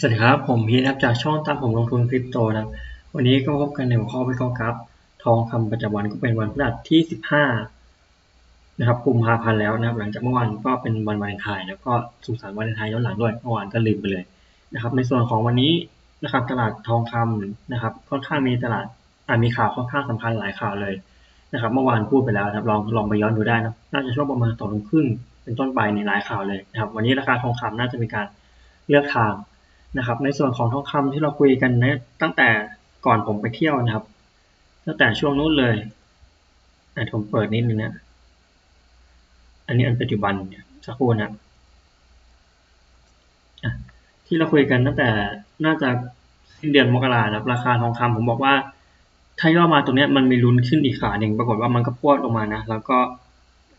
สวัสดีครับ ผมพีนะครับจากช่องตามผมลงทุนคริปโตนะครับวันนี้ก็พบกันในหัวข้อวิเคราะห์ครับทองคำประจำวันก็เป็นวันพฤหัสที่ 15 นะครับกุมภาพันธ์แล้วนะครับ หลังจากเมื่อวานก็เป็นวันวาเลนไทน์แล้วก็สุสันวาเลนไทน์ย้อนหลังด้วยเมื่อวานก็ลืมไปเลยนะครับ ในส่วนของวันนี้นะครับ ตลาดทองคำนะครับ ค่อนข้างมีตลาดอ่ามีข่าวค่อนข้างสำคัญหลายข่าวเลยนะครับ เมื่อวานพูดไปแล้วนะครับลองลองไปย้อนดูได้นะน่าจะช่วงประมาณสองทุ่มครึ่งเป็นต้นไปในหลายข่าวเลยนะครับ วันนี้ราคาทองคำน่าจะมีการเลือกทาง นะครับ ในส่วนของทองคำที่เราคุยกันนะตั้งแต่ก่อนผมไปเที่ยวนะครับ ตั้งแต่ช่วงนู้นเลยอะผมเปิดนิดนึงนะอันนี้อันปัจจุบันสักครู่นะอะที่เราคุยกันตั้งแต่น่าจะสิ้นเดือนมกราครับราคาทองคำผมบอกว่า ถ้าย่อมาตรงนี้มันมีลุ้นขึ้นอีกขาหนึ่งปรากฏว่ามันก็พวดลงมานะ แล้วก็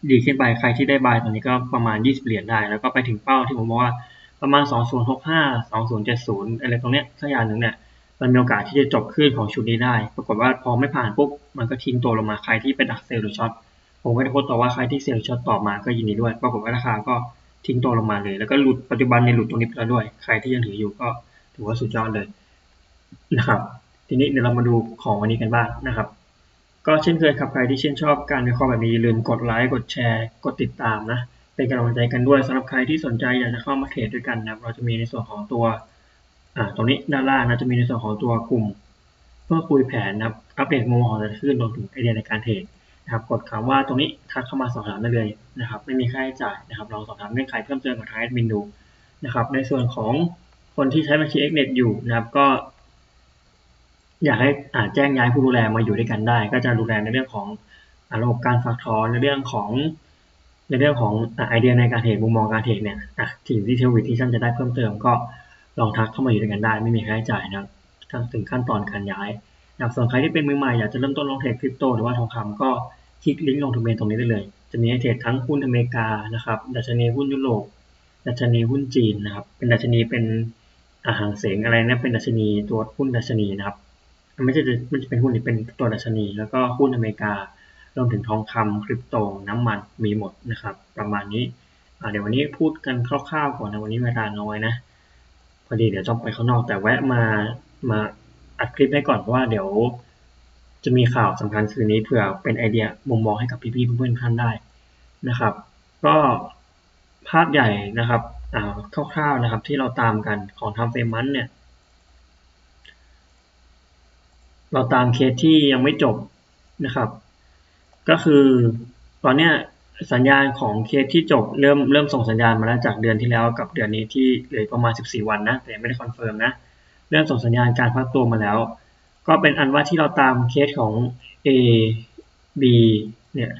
ดีขึ้นไปใครที่ได้บายตอนนี้ก็ประมาณ 20 เหรียญได้ แล้วก็ไปถึงเป้าที่ผมบอกว่า ประมาณ 2065 2070 อะไรตรงเนี้ยสักอย่างหนึ่งเนี่ยมันมีโอกาสที่จะจบขึ้นของชุดนี้ได้ ปรากฏว่าพอไม่ผ่านปุ๊บ มันก็ทิ้งตัวลงมา ใครที่เป็นดักเซลล์หรือช็อต ผมก็ได้โพสต์ต่อว่าใครที่เซลล์ช็อตต่อมาก็ยินดีด้วย ปรากฏว่าราคาก็ทิ้งตัวลงมาเลย แล้วก็หลุดปัจจุบันในหลุดตรงนี้ไปแล้วด้วย ใครที่ยังถืออยู่ก็ถือว่าสุดยอดเลยนะครับ ทีนี้เดี๋ยวเรามาดูของวันนี้กันบ้างนะครับ ก็เช่นเคยครับใครที่ชื่นชอบการวิเคราะห์แบบนี้อย่าลืมกดไลค์ กดแชร์ กดติดตามนะ เป็นกำลังใจกันด้วยสำหรับใครที่สนใจอยากจะเข้ามาเทรดด้วยกันนะครับเราจะมีในส่วนของตัวอ่าตรงนี้ด้านล่างนะจะมีในส่วนของตัวกลุ่ม เพื่อคุยแผนนะครับอัปเดตมุมมองของแต่ละคลื่นรวมถึงไอเดียในการเทรดนะครับกดคำว่าตรงนี้ทักเข้ามาสอบถามได้เลยนะครับไม่มีค่าใช้จ่ายนะครับลองสอบถามเงื่อนไขเพิ่มเติมกับทางแอดมินดูนะครับในส่วนของคนที่ใช้บัญชี Xnet อยู่นะครับก็ อยากให้อ่าแจ้งย้ายผู้ดูแลมาอยู่ด้วยกันได้ ก็จะดูแลในเรื่องของระบบการฝากถอนในเรื่องของ ในเรื่องของไอเดียในการเทรดมุมมองการเทรดเนี่ยอะที่เทลวิที่ท่านจะได้เพิ่มเติมก็ลองทักเข้ามาอยู่ด้วยกันได้ ไม่มีค่าใช้จ่ายนะครับถึงขั้นตอนการย้ายนะส่วนใครที่เป็นมือใหม่อยากจะเริ่มต้นลงเทรดคริปโตหรือว่าทองคำก็คลิกลิงก์ลงทุนเมนตรงนี้ได้เลย จะมีให้เทรดทั้งหุ้นอเมริกานะครับดัชนีหุ้นยุโรปดัชนีหุ้นจีนนะครับเป็นดัชนีเป็นอาหารเสงอะไรนะเป็นดัชนีตัวหุ้นดัชนีนะครับไม่ใช่ไม่ใช่เป็นหุ้นนี่เป็นตัวดัชนี แล้วก็หุ้นอเมริกา วมถึงทองคำคริปโตน้ำมันมีหมดนะครับ ประมาณนี้เดี๋ยววันนี้พูดกันคร่าวๆก่อนนะวันนี้เวลาน้อยนะพอดีเดี๋ยวต้องไปข้างนอกแต่แวะมามาอัดคลิปให้ก่อนเพราะว่าเดี๋ยว จะมีข่าวสำคัญคืนนี้เผื่อเป็นไอเดียมุมมองให้กับพี่ๆเพื่อนๆท่านได้นะครับ ก็ภาพใหญ่นะครับคร่าวๆนะครับที่เราตามกันของทำเฟมันเนี่ย เราตามเคสที่ยังไม่จบนะครับ ก็คือตอนเนี้ยสัญญาณของเคสที่จบเริ่มเริ่มส่งสัญญาณมาแล้วจากเดือนที่แล้วกับเดือนนี้ที่เหลือประมาณ 14 วันนะแต่ไม่ได้คอนเฟิร์มนะเริ่มส่งสัญญาณการพักตัวมาแล้ว ก็เป็นอันว่าที่เราตามเคสของ A B เนี่ย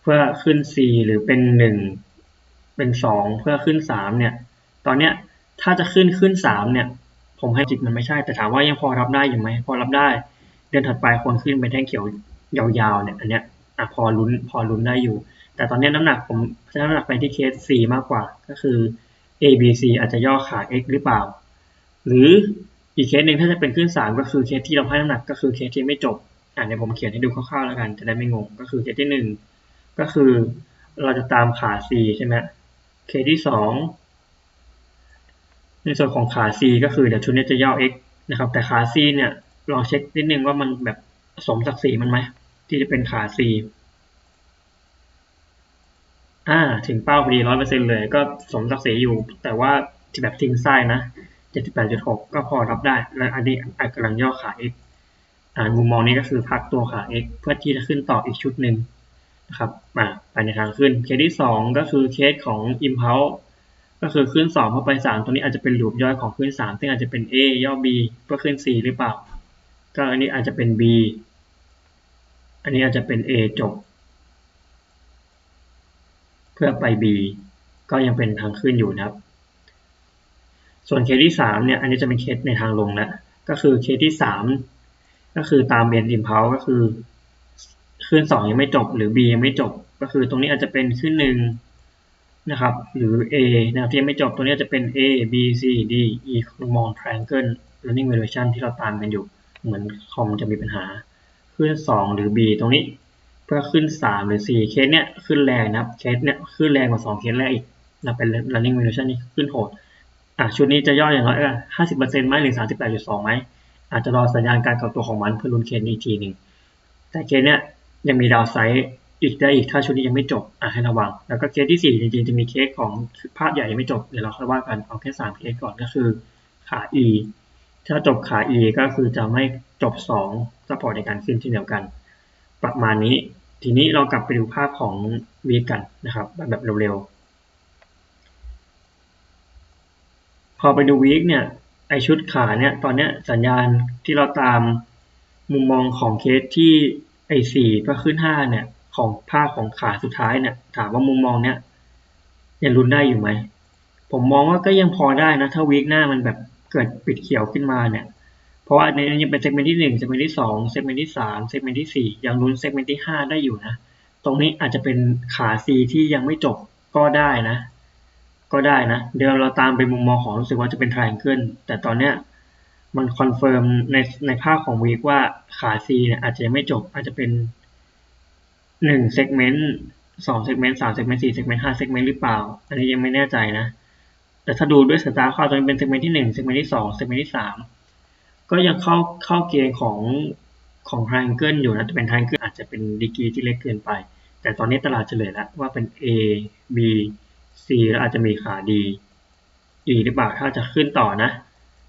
เพื่อขึ้น C หรือเป็น 1 เป็น 2 เพื่อขึ้น 3 เนี่ย ตอนเนี้ยถ้าจะขึ้นขึ้น 3 เนี่ย ผมให้จิตมันไม่ใช่ แต่ถามว่ายังพอรับได้อยู่ไหมพอรับได้ เดือนถัดไปควรขึ้นเป็นแท่งเขียวยาวๆเนี่ยอันเนี้ย อะพอลุ้นพอลุ้นได้อยู่ แต่ตอนนี้น้ำหนักผมใช้น้ำหนักไปที่เคส C มากกว่า ก็คือ A B C อาจจะย่อขา X หรือเปล่า หรืออีกเคสหนึ่งถ้าจะเป็นขึ้น3ก็คือเคสที่เราให้น้ำหนักก็คือเคสที่ไม่จบอะเดี๋ยวผมเขียนให้ดูคร่าวๆแล้วกันจะได้ไม่งง ก็คือเคสที่1ก็คือเราจะตามขา C ใช่ไหมเคสที่2ในส่วนของขา C ก็คือเดี๋ยวชุดนี้จะย่อ X นะครับแต่ขา C เนี่ยลองเช็คนิดนึงว่ามันแบบสมศักดิ์ศรีมันไหม ที่จะเป็นขา C อ่าถึงเป้าพอดีร้อยเปอร์เซ็นต์เลยก็สมศักดิ์ศรีอยู่ แต่ว่าที่แบบทิ้งไส้นะเจ็ดสิบแปดจุดหกก็พอรับได้ และอันนี้อาจกำลังย่อขา X อ่ามุมมองนี้ก็คือพักตัวขา X เพื่อที่จะขึ้นต่ออีกชุดหนึ่งนะครับมาไปในทางขึ้น เคสที่สองก็คือเคสของ Impulse ก็คือขึ้นสองเข้าไปสามตัวนี้อาจจะเป็นหลูปย่อยของขึ้นสามซึ่งอาจจะเป็น A ย่อ B เพื่อขึ้น C หรือเปล่า ก็อันนี้อาจจะเป็น B อันนี้อาจจะเป็น A จบ เพื่อไป B ก็ยังเป็นทางขึ้นอยู่นะครับ ส่วนเคสที่สามเนี่ย อันนี้จะเป็นเคสในทางลงแล้วก็คือเคสที่สามก็คือตามเบนอิมเพลก็คือขึ้นสองยังไม่จบ หรือ B ยังไม่จบ ก็คือตรงนี้อาจจะเป็นขึ้นหนึ่งนะครับ หรือ A นะครับที่ยังไม่จบตัวนี้จะเป็น A B C D E มอง triangle running valuation ที่เราตามกันอยู่ เหมือนคอมจะมีปัญหา ขึ้นสองหรือ B ตรงนี้ เพื่อขึ้นสามหรือสี่เคสเนี้ยขึ้นแรงนะครับ เคสเนี้ยขึ้นแรงกว่าสองเคสแรกอีกนะเป็น running valuation นี่ขึ้นโหดอะชุดนี้จะย่ออย่างน้อยห้าสิบเปอร์เซ็นต์ไหมหรือสามสิบแปดจุดสองไหมอาจจะรอสัญญาณการก่อตัวของมันเพื่อลุ้นเคสนี้อีกทีหนึ่งแต่เคสเนี้ยยังมีดาวไซด์อีกได้อีกถ้าชุดนี้ยังไม่จบอะให้ระวัง แล้วก็เคสที่สี่จริงๆจะมีเคสของภาพใหญ่ยังไม่จบเดี๋ยวเราค่อยว่ากันเอาแค่สามเคสก่อนก็คือขา E ถ้าจบขา E ก็คือจะไม่จบสองซัพพอร์ตในการขึ้นเช่นเดียวกัน ประมาณนี้ ทีนี้เรากลับไปดูภาพของวีกันนะครับ แบบเร็วๆ พอไปดูวีคเนี่ย ไอชุดขาเนี่ย ตอนเนี้ยสัญญาณที่เราตามมุมมองของเคสที่ไอสี่ก็ขึ้นห้าเนี่ย ของภาพของขาสุดท้ายเนี่ย ถามว่ามุมมองเนี้ยยังรุนได้อยู่ไหม ผมมองว่าก็ยังพอได้นะ ถ้าวีคหน้ามันแบบ เกิดปิดเขียวขึ้นมาเนี่ย เพราะว่าในนี้ยังเป็นเซกเมนต์ที่หนึ่งเซกเมนต์ที่สองเซกเมนต์ที่สามเซกเมนต์ที่สี่ยังลุ้นเซกเมนต์ที่ห้าได้อยู่นะ ตรงนี้อาจจะเป็นขาซีที่ยังไม่จบก็ได้นะ ก็ได้นะ เดี๋ยวเราตามไปมุมมองของรู้สึกว่าจะเป็นทรายเกิลแต่ตอนเนี้ยมันคอนเฟิร์มในในภาพของวีคว่าขาซีเนี่ยอาจจะยังไม่จบอาจจะเป็นหนึ่งเซกเมนต์สองเซกเมนต์สามเซกเมนต์สี่เซกเมนต์ห้าเซกเมนต์หรือเปล่า อันนี้ยังไม่แน่ใจนะ แต่ถ้าดูด้วยสายตาเขาตอนเป็นเซกเมนต์ที่หนึ่งเซกเมนต์ที่สองเซกเมนต์ที่สามก็ยังเข้าเข้าเกณฑ์ของของทรายเกิลอยู่นะแต่เป็นทรายเกิลอาจจะเป็นดีกรีที่เล็กเกินไป แต่ตอนนี้ตลาดเฉลยแล้วว่าเป็น A B C แล้วอาจจะมีขา D E หรือเปล่าถ้าจะขึ้นต่อนะ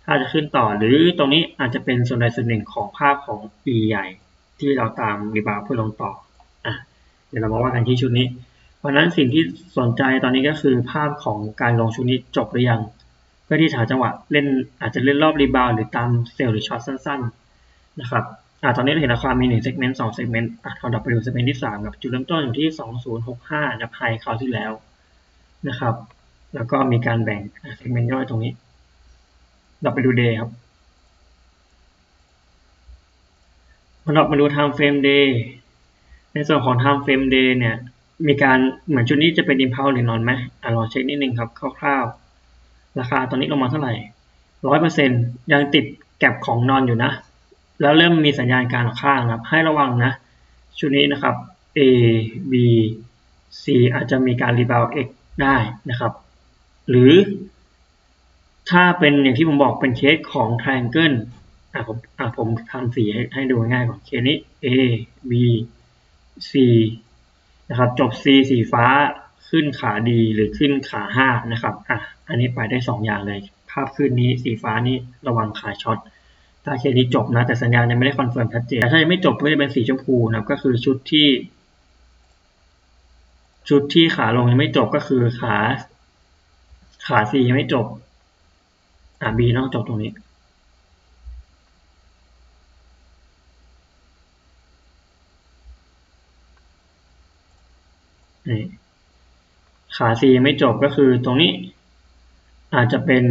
ถ้าจะขึ้นต่อหรือตรงนี้อาจจะเป็นส่วนใดส่วนหนึ่งของภาพของ E ใหญ่ ที่เราตามรีบาวเพื่อลงต่ออะเดี๋ยวเรามาว่ากันที่ชุดนี้ เพราะนั้นสิ่งที่สนใจตอนนี้ก็คือภาพของการลงชุดนี้จบหรือยัง เพื่อที่หาจังหวะเล่นอาจจะเล่นรอบรีบาวหรือตามเซลล์หรือช็อตสั้นๆนะครับอ่าตอนนี้เราเห็นราคามีหนึ่งเซกเมนต์สองเซกเมนต์อะเราดับไปดูเซกเมนต์ที่สามกับจุดเริ่มต้นอยู่ที่สองศูนย์หกห้านับไฮคราวที่แล้วนะครับ แล้วก็มีการแบ่งเซกเมนต์ย่อยตรงนี้เราไปดูเดย์ครับเรามาดู time frame day ในส่วนของ time frame day เนี่ย มีการเหมือนชุดนี้จะเป็น impulse หรือนอนไหมอะลองเช็คนิดนึงครับคร่าวๆ ราคาตอนนี้ลงมาเท่าไหร่ร้อยเปอร์เซ็นยังติดแก็บของนอนอยู่นะ แล้วเริ่มมีสัญญาณการออกข้างครับ ให้ระวังนะ ชุดนี้นะครับ A B C อาจจะมีการรีบาว X ได้นะครับ หรือ ถ้าเป็นอย่างที่ผมบอกเป็นเคสของ triangle อะผมอะผมทำสีให้ให้ดูง่ายก่อนเคสนี้ A B C นะครับ จบ C สีฟ้าขึ้นขาดีหรือขึ้นขาห้านะครับอะอันนี้ไปได้สองอย่างเลย ภาพขึ้นนี้สีฟ้านี้ระวังขาช็อตถ้าเคสนี้จบนะ แต่สัญญาณยังไม่ได้คอนเฟิร์มชัดเจนแต่ถ้ายังไม่จบก็จะเป็นสีชมพูนะครับก็คือชุดที่ ชุดที่ขาลงยังไม่จบก็คือขา ขาซียังไม่จบอ่าบีต้องจบตรงนี้ นี่ขาซียังไม่จบก็คือตรงนี้ อาจจะเป็น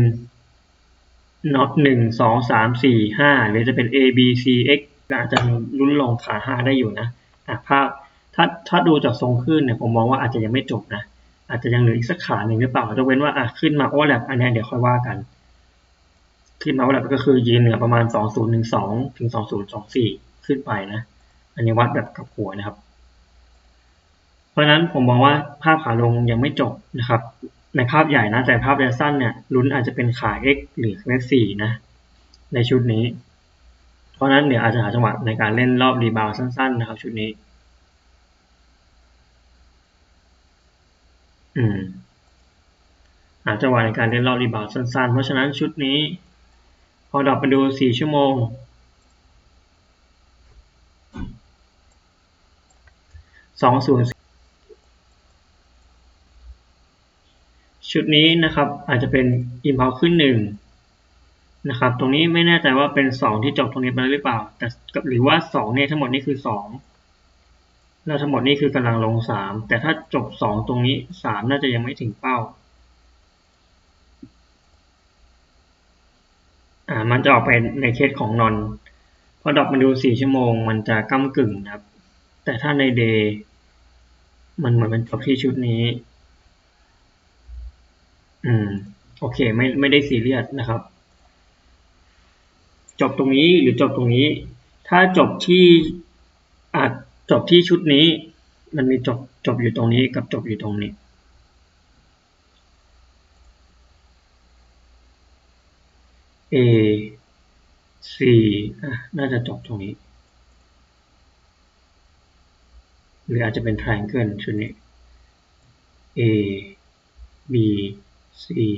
น็อตหนึ่งสองสามสี่ห้าหรือจะเป็น A B C X อาจจะลุ้นลงขาห้าได้อยู่นะอะภาพถ้าถ้าดูจากทรงขึ้นเนี่ยผมมองว่าอาจจะยังไม่จบนะอาจจะยังเหลืออีกสักขาหนึ่งหรือเปล่าจะเว้นว่าอะขึ้นมาโอเวอร์แลปอันนี้เดี๋ยวค่อยว่ากัน ขึ้นมาโอเวอร์แลปก็คือยืนเหนือประมาณสองศูนย์หนึ่งสองถึงสองศูนย์สองสี่ขึ้นไปนะ อันนี้วัดแบบกับหัวนะครับ เพราะฉะนั้นผมมองว่าภาพขาลงยังไม่จบนะครับ ในภาพใหญ่นะแต่ภาพระยะสั้นเนี่ยลุ้นอาจจะเป็นขา X หรือ X สี่นะในชุดนี้ เพราะนั้นเดี๋ยวอาจจะหาจังหวะในการเล่นรอบรีบาวสั้น ๆ นะครับ ชุดนี้ อืมหาจังหวะในการเล่นรอบรีบาวสั้น ๆ เพราะฉะนั้นชุดนี้ พอดรอปไปดูสี่ชั่วโมง สองศูนย์ ชุดนี้นะครับอาจจะเป็นอิมพ l ลขึ้นหนึ่งนะครับตรงนี้ไม่แน่ใจว่าเป็นสองที่จบตรงนี้ไปหรือเปล่า แต่หรือว่าสองเนี่ยทั้งหมดนี่คือสองแล้วทั้งหมดนี่คือกำลังลงสามแต่ถ้าจบสองตรงนี้สามน่าจะยังไม่ถึงเป้าอ่ามันจะออกไปในเคสของนอนพอดอปมาดูสี่ชั่วโมง มันจะก้ากึ่งนะครับ แต่ถ้าในเดย์มันเหมือนเป็นจบที่ชุดนี้ อืม โอเค ไม่ไม่ได้ซีเรียสนะครับ จบตรงนี้หรือจบตรงนี้ ถ้าจบที่อาจจบที่ชุดนี้ มันมีจบจบอยู่ตรงนี้กับจบอยู่ตรงนี้ A C อะน่าจะจบตรงนี้ หรืออาจจะเป็น triangle ชุดนี้ A B สี่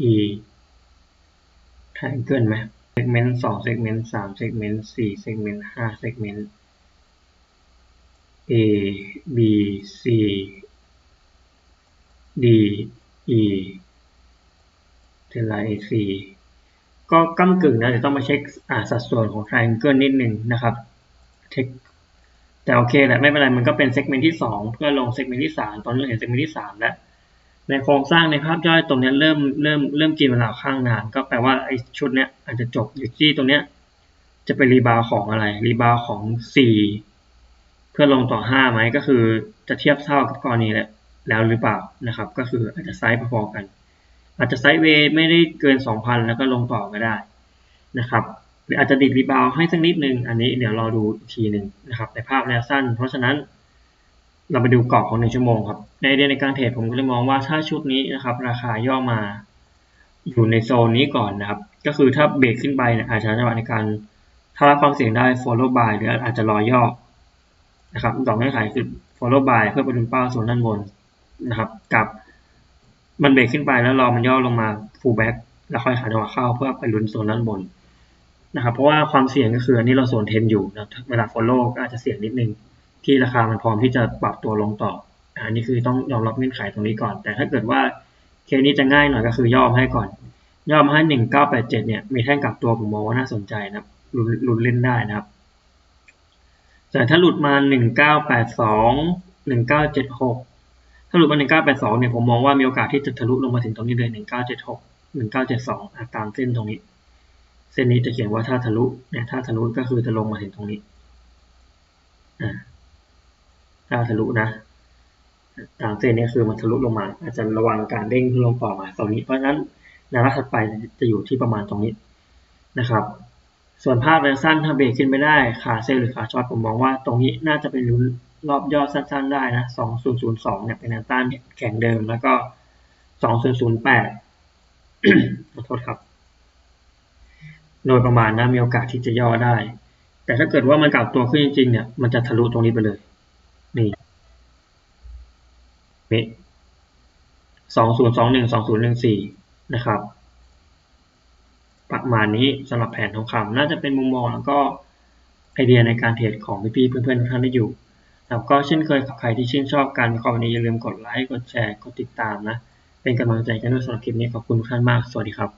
อีทายเกินไหมเซกเมนต์สองเซกเมนต์สามเซกเมนต์สี่เซกเมนต์ห้าเซกเมนต์ A B C D E เทลไล C ก็ก้ากึ่งนะเดี๋ยวต้องมาเช็คอ่าสัดส่วนของ triangle นิดนึงนะครับเทคแต่โอเคแหละไม่เป็นไรมันก็เป็น segment ที่สองเพื่อลง segment ที่สามตอนนี้เห็น segment ที่สามแล้ว ในโครงสร้างในภาพย่อยตรงนี้เริ่มเริ่มเริ่มกินเวลาข้างนานก็แปลว่าไอ้ชุดเนี้ยอาจจะจบอยู่ที่ตรงเนี้ยจะเป็นรีบาวของอะไรรีบาวของสี่เพื่อลงต่อห้าไหมก็คือจะเทียบเท่ากับกรณีแล้แล้วหรือเปล่านะครับ ก็คืออาจจะไซส์พอๆกัน อาจจะไซด์เวย์ไม่ได้เกินสองพันแล้วก็ลงต่อก็ได้นะครับหรืออาจจะดิดรีบาวให้สักนิดนึง อันนี้เดี๋ยวรอดูอีกทีหนึ่งนะครับในภาพแนวสั้น เพราะฉะนั้นเราไปดูกรอบของหนึ่งชั่วโมงครับ ในเดียในการเทรดผมก็เลยมองว่าถ้าชุดนี้นะครับ ราคาย่อมาอยู่ในโซนนี้ก่อนนะครับ ก็คือถ้าเบรกขึ้นไปเนี่ยอาจจะจังหวะในการถ้ารับความเสี่ยงได้ follow by หรืออาจจะรอย่อนะครับสองเงื่อนไขคือ follow by เพื่อไปดุนเป้าโซนด้านบนนะครับ กับ มันเบรกขึ้นไปแล้วรอมันย่อลงมา full back แล้วค่อยหาจังหวะเข้าเพื่อไปลุ้นโซนด้านบนนะครับเพราะว่าความเสี่ยงก็คืออันนี้เราโซนเทนอยู่นะเวลา follow ก็อาจจะเสี่ยงนิดนึง ที่ราคามันพร้อมที่จะปรับตัวลงต่อ อันนี้คือต้องยอมรับเงื่อนไขตรงนี้ก่อน แต่ถ้าเกิดว่าเคสนี้จะง่ายหน่อยก็คือย่อมให้ก่อน ย่อมให้หนึ่งเก้าแปดเจ็ดเนี่ยมีแท่งกลับตัวผมมองว่าน่าสนใจนะครับลุลุ้นเล่นได้นะครับ แต่ถ้าหลุดมาหนึ่งเก้าแปดสองหนึ่งเก้าเจ็ดหก ถ้าหลุดมาหนึ่งเก้าแปดสองเนี่ยผมมองว่ามีโอกาสที่จะทะลุลงมาถึงตรงนี้เลยหนึ่งเก้าเจ็ดหกหนึ่งเก้าตามเส้นตรงนี้ เส้นนี้จะเขียนว่าถ้าทะลุเนี่ยถ้าทะลุก็คือจะลงมาถึงตรงนี้อ่าถ้าทะลุนะตามเส้นนี้คือมันทะลุลงมา อาจจะระวังการเด้งลงต่อมาตรงนี้เพราะฉะนั้นแนวรับถัดไปจะอยู่ที่ประมาณตรงนี้นะครับ ส่วนภาพระยะสั้นถ้าเบรกขึ้นไม่ได้ขาเซลล์หรือขาช็อตผมมองว่าตรงนี้น่าจะเป็นลุ้น รอบย่อสั้นๆได้นะ2002เนี่ยเป็นแนวต้านแข็งเดิมแล้วก็2008ขอโทษครับ โดยประมาณนะมีโอกาสที่จะย่อได้ แต่ถ้าเกิดว่ามันกลับตัวขึ้นจริงๆเนี่ยมันจะทะลุตรงนี้ไปเลย นี่นี่สองศูนย์สองหนึ่งสองศูนย์หนึ่งสี่นะครับ ประมาณนี้สำหรับแผนทองคำน่าจะเป็นมุมมองแล้วก็ไอเดียในการเทรดของพี่ๆเพื่อนๆทุกท่านที่อยู่ ครับก็เช่นเคยกับใครที่ชื่นชอบการวิเคราะห์วันนี้อย่าลืมกดไลค์ กดแชร์ กดติดตามนะ เป็นกำลังใจกันด้วยสำหรับคลิปนี้ขอบคุณทุกท่านมาก สวัสดีครับ